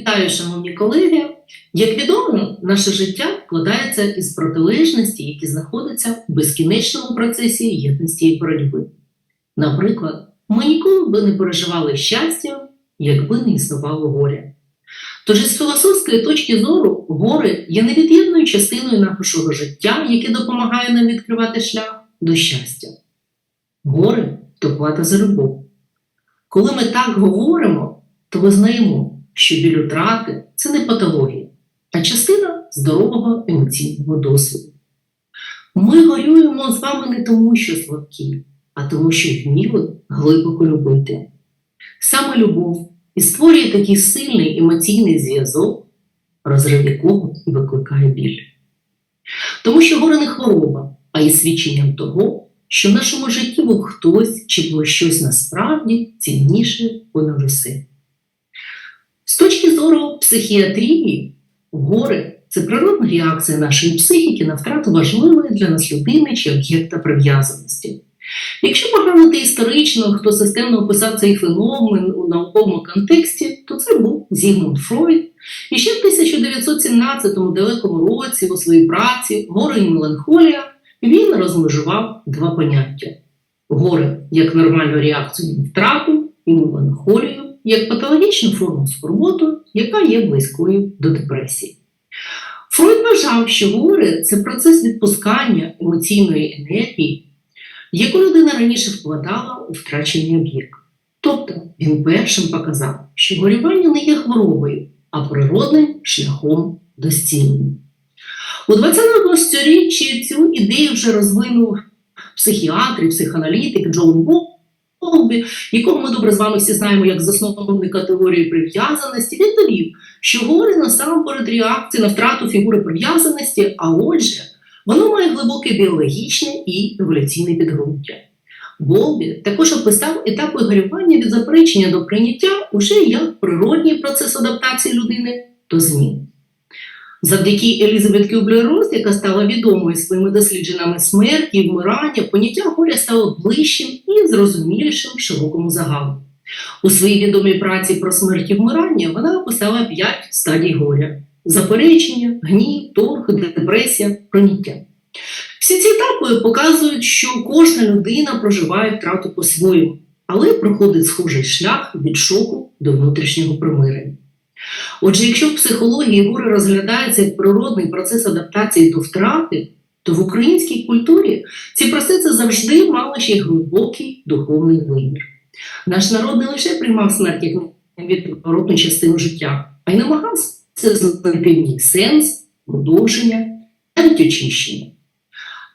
Вітаю, шановні колеги. Як відомо, наше життя складається із протилежностей, які знаходяться в безкінечному процесі єдності і боротьби. Наприклад, ми ніколи би не переживали щастя, якби не існувало горя. Тож із філософської точки зору гори є невід'ємною частиною нашого життя, яке допомагає нам відкривати шлях до щастя. Гори то плата за любов. Коли ми так говоримо, то визнаємо, що біль утрати це не патологія, а частина здорового емоційного досвіду. Ми горюємо з вами не тому, що слабкі, а тому, що вміли глибоко любити. Саме любов і створює такий сильний емоційний зв'язок, розрив якого викликає біль. Тому що горе не хвороба, а є свідченням того, що в нашому житті був хтось чи було щось насправді цінніше понад усе. З точки зору психіатрії, горе це природна реакція нашої психіки на втрату важливої для нас людини чи об'єкта прив'язаності. Якщо поглянути історично, хто системно описав цей феномен у науковому контексті, то це був Зігмунд Фройд. І ще в 1917 далекому році у своїй праці Горе і меланхолія він розмежував два поняття: горе як нормальну реакцію на втрату і меланхолію як патологічну форму скорботу, яка є близькою до депресії. Фройд вважав, що горе це процес відпускання емоційної енергії, яку людина раніше вкладала у втрачений об'єкт. Тобто він першим показав, що горювання не є хворобою, а природним шляхом до зцілення. У 20 сторіччі цю ідею вже розвинув психіатр і психоаналітик Джон Болбі, якого ми добре з вами всі знаємо як засновника теорії прив'язаності, він довів, що горе насамперед реакція на втрату фігури прив'язаності, а отже, воно має глибоке біологічне і еволюційне підґрунтя. Болбі також описав етапи горювання від заперечення до прийняття уже як природній процес адаптації людини до змін. Завдяки Елізабет Кюблер-Роз, яка стала відомою своїми дослідженнями смерті і вмирання, поняття горя стало ближчим і зрозумілішим широкому загалу. У своїй відомій праці про смерть і вмирання вона описала п'ять стадій горя: заперечення, гнів, торг, депресія, проняття. Всі ці етапи показують, що кожна людина проживає втрату по-своєму, але проходить схожий шлях від шоку до внутрішнього примирення. Отже, якщо в психології горе розглядається як природний процес адаптації до втрати, то в українській культурі ці процеси завжди мали ще глибокий духовний вимір. Наш народ не лише приймав смерть як невідворотну частину життя, а й намагався знайти в ній сенс, продовження, навіть очищення.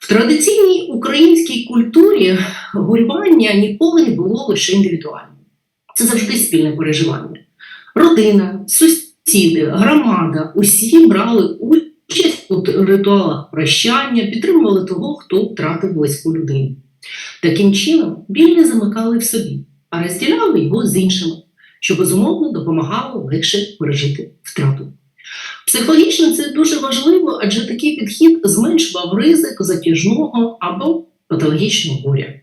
В традиційній українській культурі горювання ніколи не було лише індивідуальним. Це завжди спільне переживання. Родина, сусіди, громада усі брали участь у ритуалах прощання, підтримували того, хто втратив близьку людину. Таким чином, біль не замикали в собі, а розділяли його з іншими, що безумовно допомагало легше пережити втрату. Психологічно це дуже важливо, адже такий підхід зменшував ризик затяжного або патологічного горя.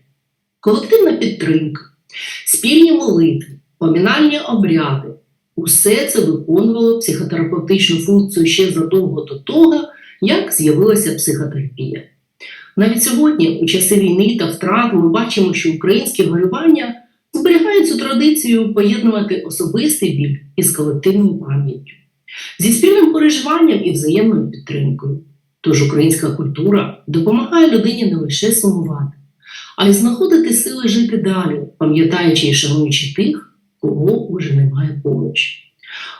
Колективна підтримка, спільні молитви, помінальні обряди усе це виконувало психотерапевтичну функцію ще задовго до того, як з'явилася психотерапія. Навіть сьогодні, у часи війни та втрат, ми бачимо, що українське горювання зберігають цю традицію поєднувати особистий біль із колективною пам'яттю зі спільним переживанням і взаємною підтримкою. Тож українська культура допомагає людині не лише сумувати, а й знаходити сили жити далі, пам'ятаючи і шануючи тих, кого уже немає поруч.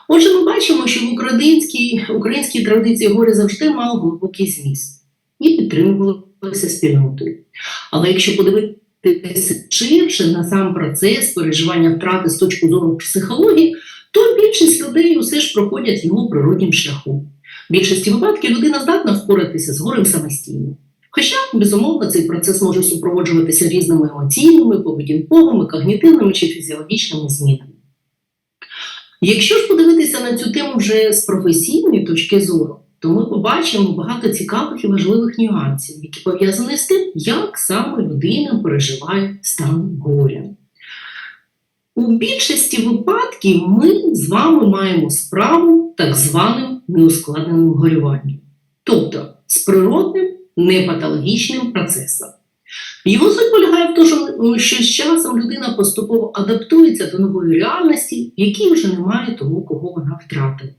Отже, ми бачимо, що в українській, українській традиції горе завжди мав глибокий зміст і підтримувалося спільнотою. Але якщо подивитися ширше на сам процес переживання втрати з точки зору психології, то більшість людей усе ж проходять його природнім шляхом. В більшості випадків людина здатна впоратися з горем самостійно. Хоча, безумовно, цей процес може супроводжуватися різними емоційними, поведінковими, когнітивними чи фізіологічними змінами. Якщо ж подивитися на цю тему вже з професійної точки зору, то ми побачимо багато цікавих і важливих нюансів, які пов'язані з тим, як саме людина переживає стан горя. У більшості випадків ми з вами маємо справу так званим неускладненим горюванням, тобто з природним непатологічним процесом. Його суть полягає в тому, що з часом людина поступово адаптується до нової реальності, в якій вже немає того, кого вона втратила.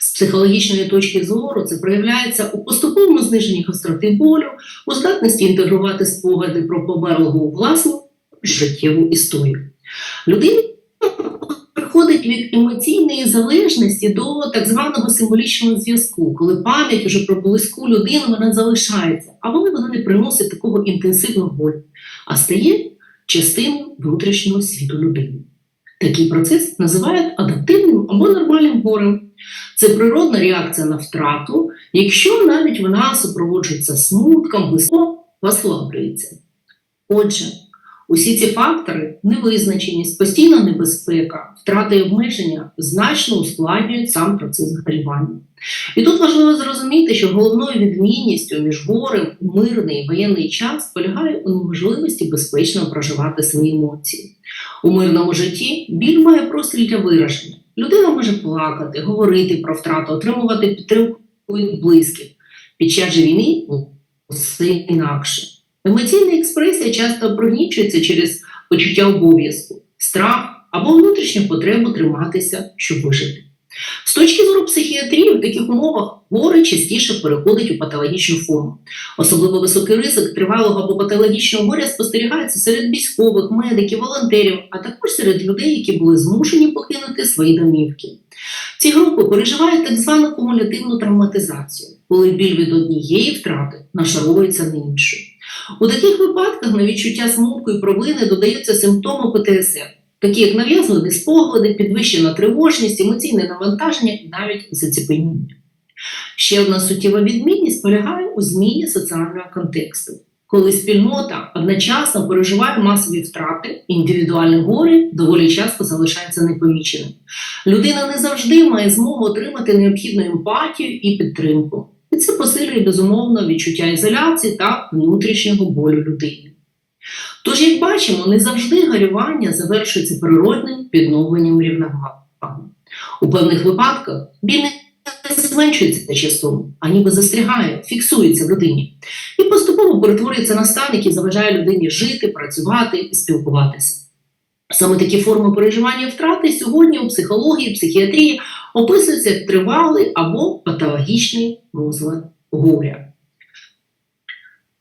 З психологічної точки зору це проявляється у поступовому зниженні гостроти болю, у здатності інтегрувати спогади про померлого у власну життєву історію. Людина від емоційної залежності до так званого символічного зв'язку, коли пам'ять уже про близьку людину вона залишається, а вона, вона не приносить такого інтенсивного болю, а стає частиною внутрішнього світу людини. Такий процес називають адаптивним або нормальним горем. Це природна реакція на втрату, якщо навіть вона супроводжується смутком, близько послаблюється. Отже, усі ці фактори невизначеність, постійна небезпека, втрата і обмеження значно ускладнюють сам процес горювання. І тут важливо зрозуміти, що головною відмінністю між горем у мирний воєнний час полягає у неможливості безпечно проживати свої емоції. У мирному житті біль має простір для вираження. Людина може плакати, говорити про втрату, отримувати підтримку від близьких. Під час війни все інакше. Емоційна експресія часто прогнічується через почуття обов'язку, страх або внутрішню потребу триматися, щоб вижити. З точки зору психіатрії, в таких умовах горе частіше переходить у патологічну форму. Особливо високий ризик тривалого або патологічного горя спостерігається серед військових, медиків, волонтерів, а також серед людей, які були змушені покинути свої домівки. Ці групи переживають так звану кумулятивну травматизацію, коли біль від однієї втрати нашаровується на іншу. У таких випадках на відчуття смутку і провини додаються симптоми ПТСР, такі як нав'язливі спогади, підвищена тривожність, емоційне навантаження і навіть заціпеніння. Ще одна суттєва відмінність полягає у зміні соціального контексту, коли спільнота одночасно переживає масові втрати, індивідуальне горе доволі часто залишається непоміченим. Людина не завжди має змогу отримати необхідну емпатію і підтримку. Це посилює безумовно відчуття ізоляції та внутрішнього болю людини. Тож, як бачимо, не завжди горювання завершується природним відновленням рівноваги. У певних випадках біль не зменшується часом, а ніби застрягає, фіксується в людині і поступово перетворюється на стан, який заважає людині жити, працювати і спілкуватися. Саме такі форми переживання втрати сьогодні у психології, психіатрії описуються як тривалий або патологічний розлад горя.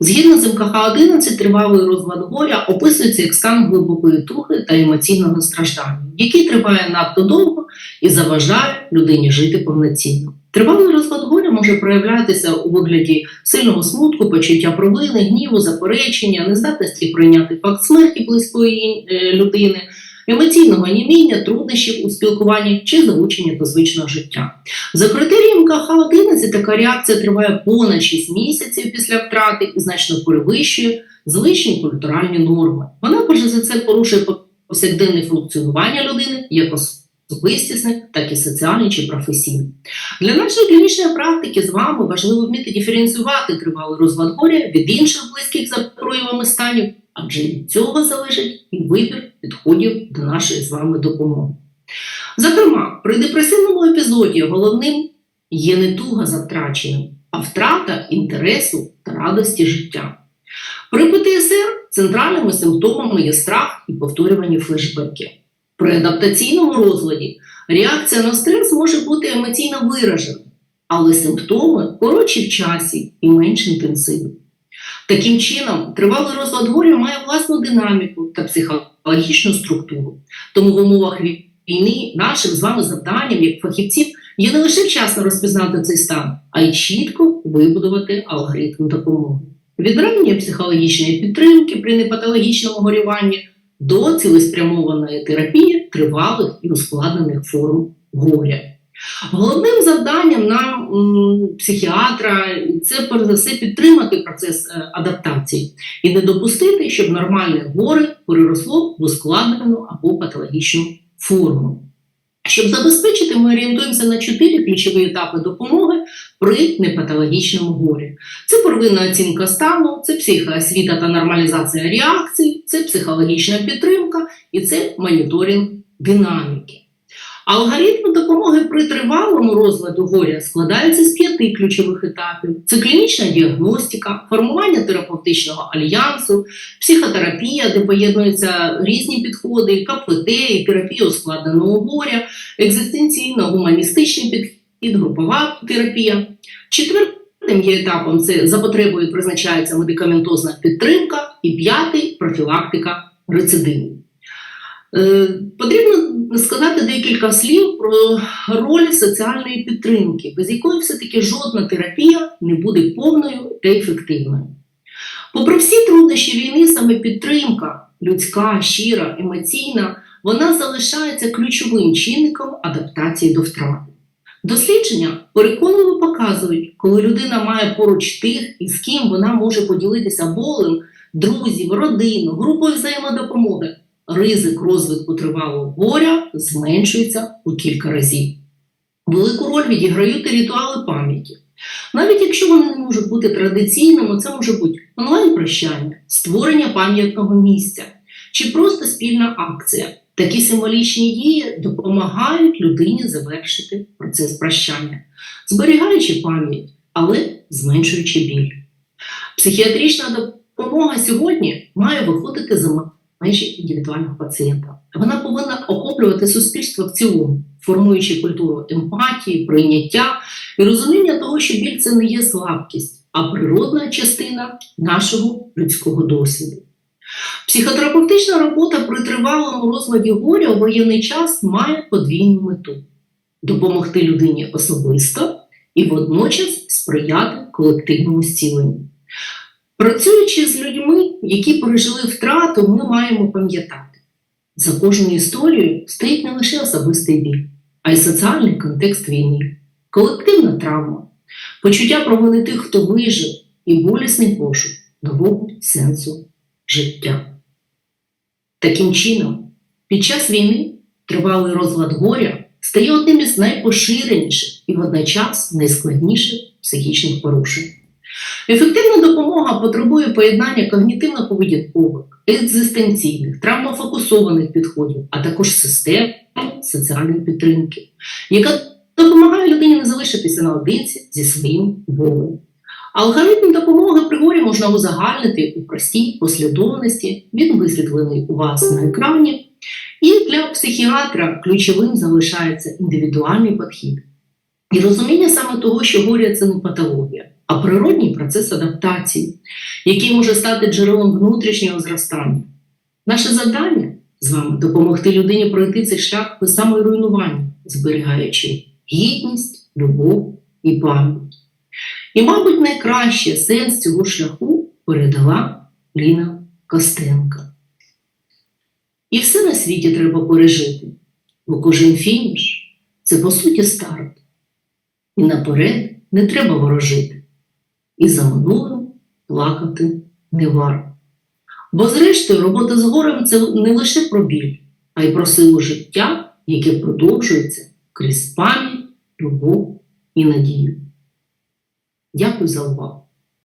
Згідно з МКХ-11, тривалий розлад горя описується як стан глибокої тухи та емоційного страждання, який триває надто довго і заважає людині жити повноцінно. Тривалий розлад горя може проявлятися у вигляді сильного смутку, почуття провини, гніву, заперечення, нездатності прийняти факт смерті близької е, людини, емоційного німіння, труднощів у спілкуванні чи залучення до звичного життя. За критерієм КХ-11 така реакція триває понад 6 місяців після втрати і значно перевищує звичні культуральні норми. Вона перш за це порушує повсякденне функціонування людини як особистісне, так і соціальне чи професійне. Для нашої клінічної практики з вами важливо вміти диференціювати тривалий розлад горя від інших близьких за проявами станів, адже від цього залежить і вибір підходів до нашої з вами допомоги. Зокрема, при депресивному епізоді головним є не туга за втраченим, а втрата інтересу та радості життя. При ПТСР центральними симптомами є страх і повторювані флешбеки. При адаптаційному розладі реакція на стрес може бути емоційно виражена, але симптоми коротші в часі і менш інтенсивні. Таким чином, тривалий розлад горя має власну динаміку та психологічну структуру. Тому в умовах війни нашим з вами завданням, як фахівців, є не лише вчасно розпізнати цей стан, а й чітко вибудувати алгоритм допомоги. Відрання психологічної підтримки при непатологічному горюванні до цілеспрямованої терапії тривалих і ускладнених форм горя. Головним завданням нам психіатра це перш за все підтримати процес е, адаптації і не допустити, щоб нормальне горе переросло в ускладнену або патологічну форму. Щоб забезпечити, ми орієнтуємося на чотири ключові етапи допомоги при непатологічному горі. Це первинна оцінка стану, це психоосвіта та нормалізація реакцій, це психологічна підтримка і це моніторинг динаміки. Алгоритм допомоги при тривалому розладу горя складається з п'яти ключових етапів: це клінічна діагностика, формування терапевтичного альянсу, психотерапія, де поєднуються різні підходи, КПТ, і терапія ускладненого горя, екзистенційно-гуманістичний підхід, групова терапія. Четвертим є етапом це за потребою призначається медикаментозна підтримка, і п'ятий профілактика рецидивів. Е, Потрібно сказати декілька слів про роль соціальної підтримки, без якої все-таки жодна терапія не буде повною та ефективною. Попри всі труднощі війни, саме підтримка, людська, щира, емоційна, вона залишається ключовим чинником адаптації до втрати. Дослідження переконливо показують, коли людина має поруч тих, із ким вона може поділитися болем, друзів, родину, групою взаємодопомоги, ризик розвитку тривалого горя зменшується у кілька разів. Велику роль відіграють ритуали пам'яті. Навіть якщо вони не можуть бути традиційними, це може бути онлайн-прощання, створення пам'ятного місця чи просто спільна акція. Такі символічні дії допомагають людині завершити процес прощання, зберігаючи пам'ять, але зменшуючи біль. Психіатрична допомога сьогодні має виходити за межі індивідуального пацієнта. Вона повинна охоплювати суспільство в цілому, формуючи культуру емпатії, прийняття і розуміння того, що біль це не є слабкість, а природна частина нашого людського досвіду. Психотерапевтична робота при тривалому розладі горя у воєнний час має подвійну мету допомогти людині особисто і водночас сприяти колективному зціленню. Працюючи з людьми, які пережили втрату, ми маємо пам'ятати, за кожною історією стоїть не лише особистий біль, а й соціальний контекст війни, колективна травма, почуття провини тих, хто вижив, і болісний пошук нового сенсу життя. Таким чином, під час війни тривалий розлад горя стає одним із найпоширеніших і водночас найскладніших психічних порушень. Ефективна допомога потребує поєднання когнітивно-поведінкових, екзистенційних, травмофокусованих підходів, а також системи соціальної підтримки, яка допомагає людині не залишитися наодинці зі своїм болем. Алгоритм допомоги при горі можна узагальнити у простій послідовності, він висвітлений у вас на екрані. І для психіатра ключовим залишається індивідуальний підхід. І розуміння саме того, що горя це не патологія, а природній процес адаптації, який може стати джерелом внутрішнього зростання. Наше завдання з вами допомогти людині пройти цей шлях без саморуйнування, зберігаючи гідність, любов і пам'ять. І, мабуть, найкраще сенс цього шляху передала Ліна Костенка. І все на світі треба пережити, бо кожен фініш це по суті старт. І наперед не треба ворожити, і за минулим плакати не варто. Бо, зрештою, робота з горем це не лише про біль, а й про силу життя, яке продовжується крізь пам'ять, любов і надію. Дякую за увагу!